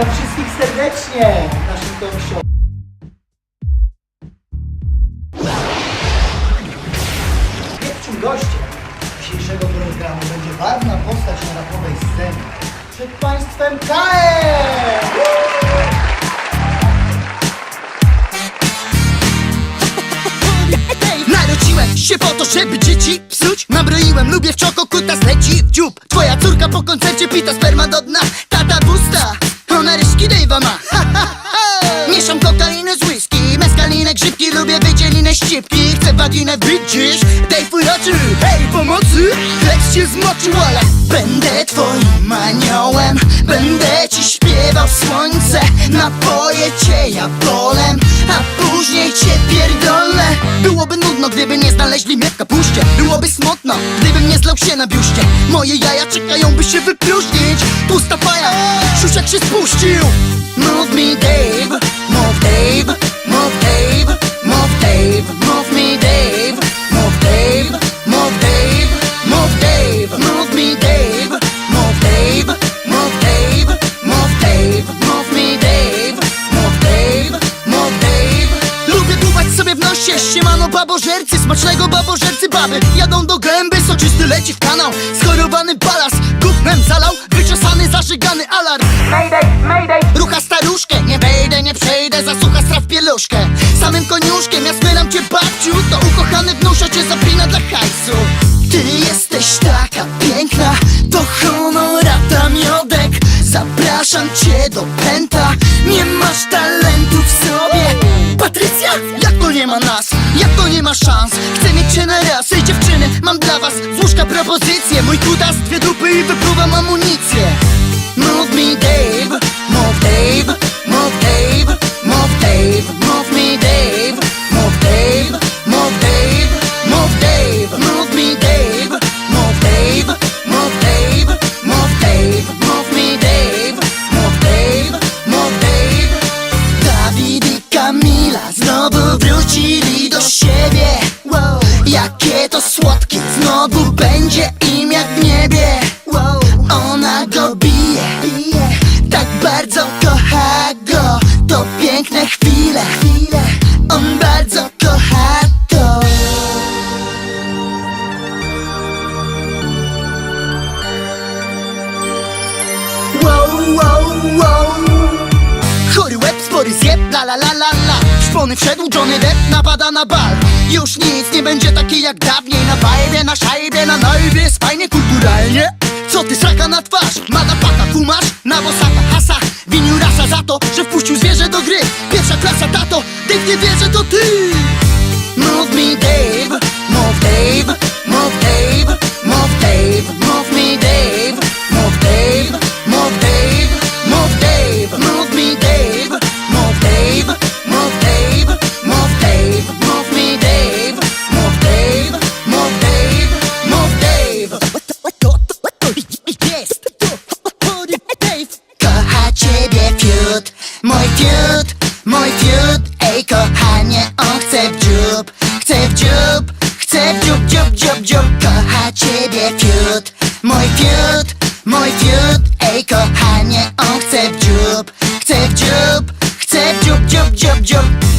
Witam wszystkich serdecznie w naszym talk show. Pierwszym gościem dzisiejszego programu będzie barwna postać na rapowej scenie. Przed Państwem KM! Narodziłem się po to, żeby dzieci psuć Nabroiłem, lubię w czoko, kuta leci w dziób Twoja córka po koncercie pita sperma do dna Tata waginę widzisz, Dave uroczy Hej, pomocy, lecz się zmoczył, ale Będę twoim aniołem. Będę ci śpiewał słońce Napoję cię ja bolem A później cię pierdolę. Byłoby nudno, gdyby nie znaleźli mnie w kapuście. Byłoby smutno, gdybym nie zlał się na biuście. Moje jaja czekają, by się wypróżnić. Pusta paja, siusiak się spuścił. Move me Dave, babożercy Smacznego babożercy baby. Jadą do gęby, soczysty leci w kanał. Schorowany balas, gównem zalał. Wyczesany, zażygany alarm. Mayday, mayday. Rucha staruszkę, nie wejdę, nie przejdę Zasłucha straw pieluszkę. Samym koniuszkiem, ja smylam cię babciu. To ukochany wnusza cię zapina dla hajsu. Ty jesteś taka piękna To honorata miodek. Zapraszam cię do pęta Nie masz talentu w sobie. Patrycja, jak to nie ma nas? Nie ma szans? Chcę mieć cię na raz, ej dziewczyny Mam dla was z łóżka propozycję Mój kutas, dwie dupy i wypruwam amunicję Move me Dave, move Dave, move Dave, move Dave Move me Dave, move Dave, move Dave, move Dave Move me Dave, move Dave, move Dave, move Dave Move me Dave, move Dave, move Dave Dawid i Kamila znowu wrócili to słodkie, znowu będzie im jak w niebie. Ona go bije, tak bardzo kocha go. To piękne chwile, on bardzo kocha to. Wow, wow, wow. Chory łeb, spory zjeb, la la la la la Szpony wszedł, Johnny Depp napada na bal. Już nic nie będzie takie jak dawniej. Na bajbie, na szajbie, na najbie Jest fajnie, kulturalnie. Co ty sraka na twarz? Madapaka, kumasz? Na bosaka, hasa. Winiu rasa za to, że wpuścił zwierzę do gry. Pierwsza klasa, tato, Dave nie wie, że to ty fiut, mój fiut. Ej kochanie, on chce w dziób Chce w dziób, chce w dziób, dziób, dziób, dziób. Kocha ciebie fiut, mój fiut Mój fiut, ej kochanie, on chce w dziób Chce w dziób, chce w dziób, dziób, dziób, dziób.